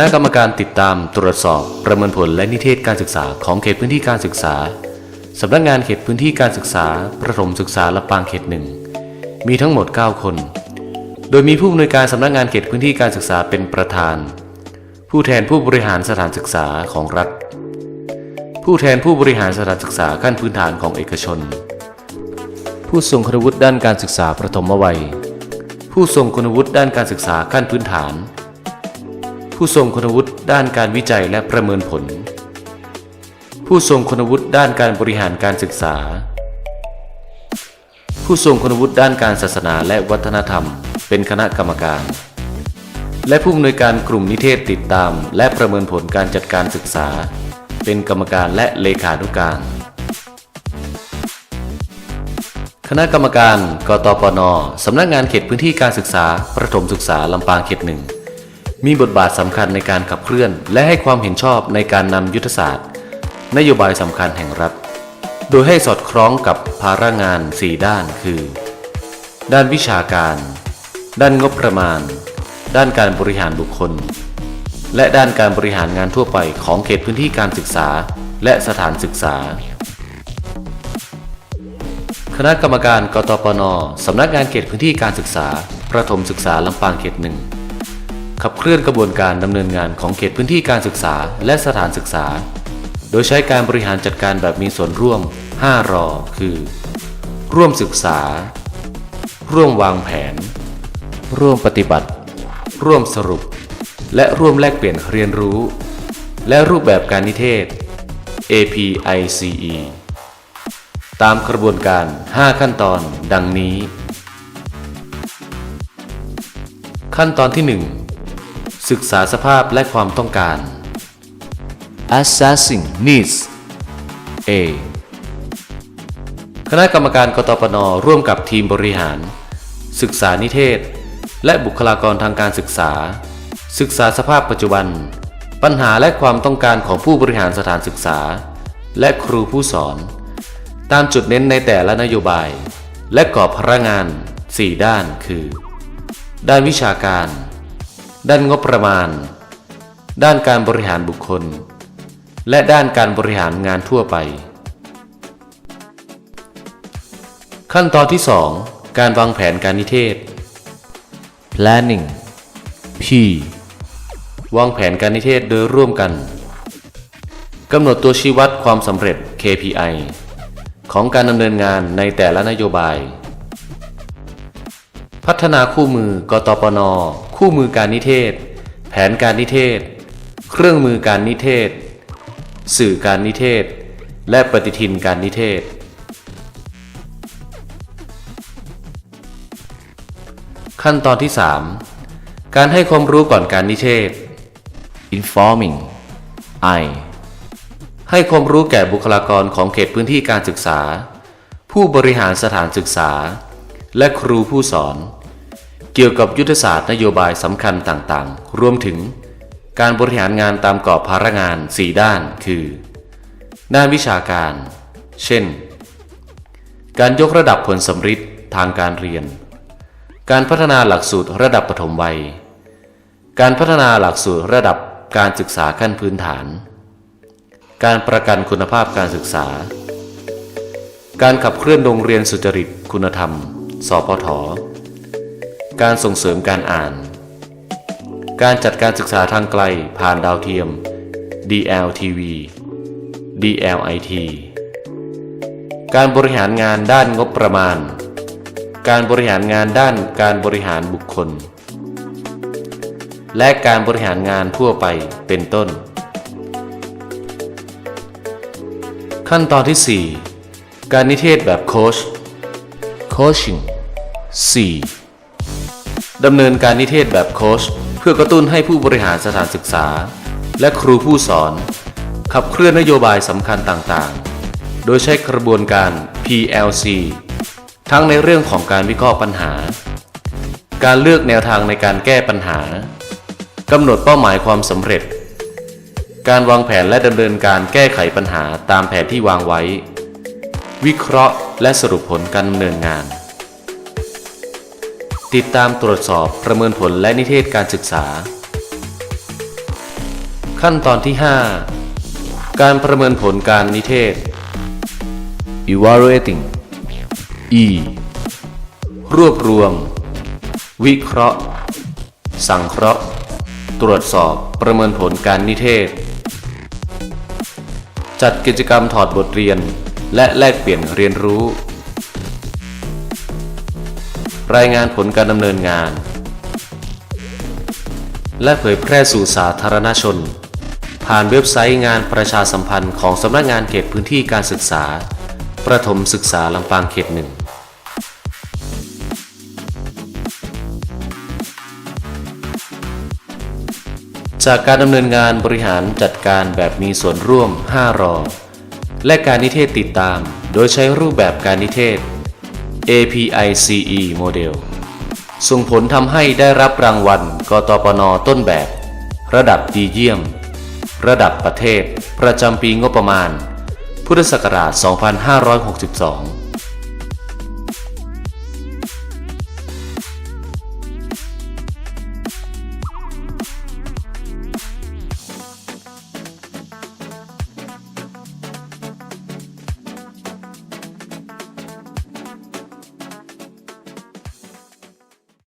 คณะกรรมการติดตามตรวจสอบประเมินผลและนิเทศการศึกษาของเขตพื้นที่การศึกษา สำนักงานเขตพื้นที่การศึกษา ประถมศึกษาลำปางเขตหนึ่งมีทั้งหมด 9 คน โดยมีผู้อำนวยการสำนักงานเขตพื้นที่การศึกษาเป็นประธาน ผู้แทนผู้บริหารสถานศึกษาของรัฐ ผู้แทนผู้บริหารสถานศึกษาขั้นพื้นฐานของเอกชน ผู้ทรงคุณวุฒิด้านการศึกษาประถมวัย ผู้ทรงคุณวุฒิด้านการศึกษาขั้นพื้นฐาน ผู้ทรงคุณวุฒิด้านการวิจัยและประเมินผล ผู้ทรงคุณวุฒิด้านการบริหารการศึกษา ผู้ทรงคุณวุฒิด้านการศาสนาและวัฒนธรรม เป็นคณะกรรมการ และผู้อำนวยการกลุ่มนิเทศติดตาม และประเมินผลการจัดการศึกษา เป็นกรรมการและเลขานุการ คณะกรรมการ กตปนสำนักงานเขตพื้นที่การศึกษา ประถมศึกษาลำปางเขตหนึ่ง มีบทบาทสำคัญในการขับเคลื่อน และให้ความเห็นชอบในการนำยุทธศาสตร์ นโยบายสำคัญแห่งรัฐ โดยให้สอดคล้องกับภาระงาน 4 ด้านคือ ด้านวิชาการ ด้านงบประมาณ ด้านการบริหารบุคคล และด้านการบริหารงานทั่วไปของเขตพื้นที่การศึกษา และสถานศึกษา คณะกรรมการกตปนสำนักงานเขตพื้นที่การศึกษา ประถมศึกษาลำปางเขตหนึ่ง ขับเคลื่อนกระบวนการดำเนินงานของเขตพื้นที่การศึกษาและสถานศึกษา โดยใช้การบริหารจัดการแบบมีส่วนร่วม 5 รอ คือ ร่วมศึกษา ร่วมวางแผน ร่วมปฏิบัติ ร่วมสรุป และร่วมแลกเปลี่ยนเรียนรู้ และรูปแบบการนิเทศ APICE ตามกระบวนการ 5 ขั้นตอนดังนี้ ขั้นตอนที่ 1 ศึกษาสภาพและความต้องการ assessing needs A คณะกรรมการกตปนร่วมกับทีมบริหาร ศึกษานิเทศ และบุคลากรทางการศึกษา ศึกษาสภาพปัจจุบัน ปัญหาและความต้องการของผู้บริหารสถานศึกษา และครูผู้สอน ตามจุดเน้นในแต่ละนโยบาย และกรอบพระงาน 4 ด้านคือ ด้านวิชาการ ด้านงบประมาณ ด้านการบริหารบุคคล และด้านการบริหารงานทั่วไป ขั้นตอนที่ 2 การวางแผนการนิเทศ planning P วางแผนการนิเทศโดยร่วมกันกำหนดตัวชี้วัดความสำเร็จ KPI ของการดำเนินงานในแต่ละนโยบาย พัฒนาคู่มือกตปน คู่มือการนิเทศ แผนการนิเทศ เครื่องมือการนิเทศ สื่อการนิเทศ และปฏิทินการนิเทศ ขั้นตอนที่ 3 การให้ความรู้ก่อนการนิเทศ informing I ให้ความรู้แก่บุคลากรของเขตพื้นที่การศึกษา ผู้บริหารสถานศึกษา และครูผู้สอน เกี่ยวกับยุทธศาสตร์นโยบายสำคัญต่างๆ รวมถึงการบริหารงานตามกรอบภาระงาน 4 ด้านคือ ด้านวิชาการ เช่น การยกระดับผลสำฤทธิ์ทางการเรียน การพัฒนาหลักสูตรระดับปฐมวัย การพัฒนาหลักสูตรระดับการศึกษาขั้นพื้นฐาน การประกันคุณภาพการศึกษา การขับเคลื่อนโรงเรียนสุจริตคุณธรรมสปท การส่งเสริมการอ่าน การจัดการศึกษาทางไกลผ่านดาวเทียม DLTV DLIT การบริหารงานด้านงบประมาณ การบริหารงานด้านการบริหารบุคคล และการบริหารงานทั่วไปเป็นต้น ขั้นตอนที่ 4 การนิเทศแบบโค้ช coaching 4 ดำเนินการนิเทศแบบโค้ชเพื่อกระตุ้นให้ผู้บริหารสถานศึกษา และครูผู้สอน ขับเคลื่อนนโยบายสำคัญต่างๆ โดยใช้กระบวนการ PLC ทั้งในเรื่องของการวิเคราะห์ปัญหา การเลือกแนวทางในการแก้ปัญหากำหนดเป้าหมายความสำเร็จ การวางแผนและดำเนินการแก้ไขปัญหาตามแผนที่วางไว้ วิเคราะห์และสรุปผลการดำเนินงาน ติดตามตรวจสอบประเมินผลและนิเทศการศึกษา ขั้นตอนที่ 5 การประเมินผลการนิเทศ evaluating e รวบรวม วิเคราะห์ สังเคราะห์ ตรวจสอบประเมินผลการนิเทศ จัดกิจกรรมถอดบทเรียน และแลกเปลี่ยนเรียนรู้ รายงานผลการดำเนินงาน และเผยแพร่สู่สาธารณชน ผ่านเว็บไซต์งานประชาสัมพันธ์ของสำนักงานเขตพื้นที่การศึกษา ประถมศึกษาลำปางเขตหนึ่งจากการดำเนินงานบริหารจัดการแบบมีส่วนร่วม 5 รอ และการนิเทศติดตาม โดยใช้รูปแบบการนิเทศ APICE โมเดลส่งผลทำให้ได้รับรางวัลกตปนต้นแบบ ระดับดีเยี่ยม ระดับประเทศ ประจำปีงบประมาณ พุทธศักราช 2562